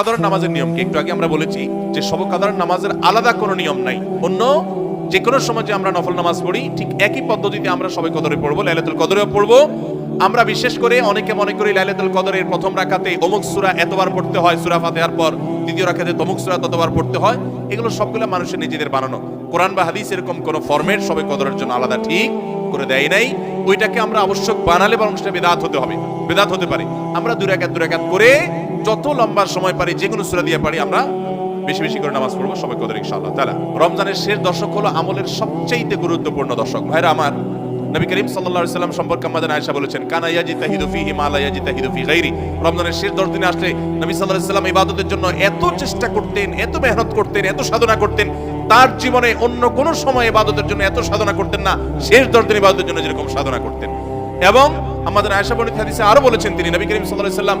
কাদর নামাজের নিয়ম কি একটু আগে আমরা বলেছি যে কাদর নামাজের আলাদা কোনো নিয়ম নাই। অন্য যে কোনো সময় যে আমরা নফল নামাজ পড়ি, ঠিক একই পদ্ধতিতে আমরা সবাই কদরে পড়ব, লাইলাতুল কদরেও পড়ব। আমরা বিশেষ করে অনেকে মনে করি লাইলাতুল কদরের প্রথম রাকাতে অমুক সূরা এতবার পড়তে হয়, সূরা ফাতিহার পর দ্বিতীয় রাকাতে তমুক সূরা ততবার পড়তে হয়। এগুলো সবগুলো মানুষের নিজেদের বানানো। কোরআন বা হাদিস এরকম কোনো ফরম্যাট সবাই কদরের জন্য আলাদা ঠিক করে দেয় নাই। ওইটাকে আমরা আবশ্যক বানালে বরং সেটা বেদাত হতে হবে। বেদাত হতে পারে। আমরা দুই রাকাত দুই রাকাত করে যত লম্বা সময় পারি, যে কোনো সূরা দিয়ে পারি, আমরা বেশি বেশি করে নামাজ পড়ব সবাই কদর ইনশাআল্লাহ। তাআলা রমজানের শেষ দশক হলো আমলের সবচেয়ে গুরুত্বপূর্ণ দশক। ভাইরা আমার, নবী করিম আলাইহি সাল্লাম সম্পর্কে আমাদের আয়েশা বলেছেন, কানা ইয়াজিতাহিদু ফিহি মা লা ইয়াজিতাহিদু ফি গায়রি। রমজানের শেষ 10 দিনে আসলে নবী আলাইহি সাল্লাম ইবাদতের জন্য এত চেষ্টা করতেন, এত মেহনত করতেন, এত সাধনা করতেন, তার জীবনে অন্য কোন সময় ইবাদতের জন্য এত সাধনা করতেন না, শেষ 10 দিন ইবাদতের জন্য যেরকম সাধনা করতেন। এবং আমাদের আয়েশা বর্ণিত হাদিসে আরও বলেছেন তিনি, নবী করিম আলাইহি সাল্লাম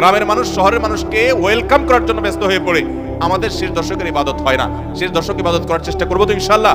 গ্রামের মানুষ, শহরের মানুষকে ওয়েলকাম করার জন্য ব্যস্ত হয়ে পড়ে। আমাদের শেষ দর্শকের ইবাদত হয় না। শেষ দশক ইবাদত করার চেষ্টা করব তো ইনশাল্লাহ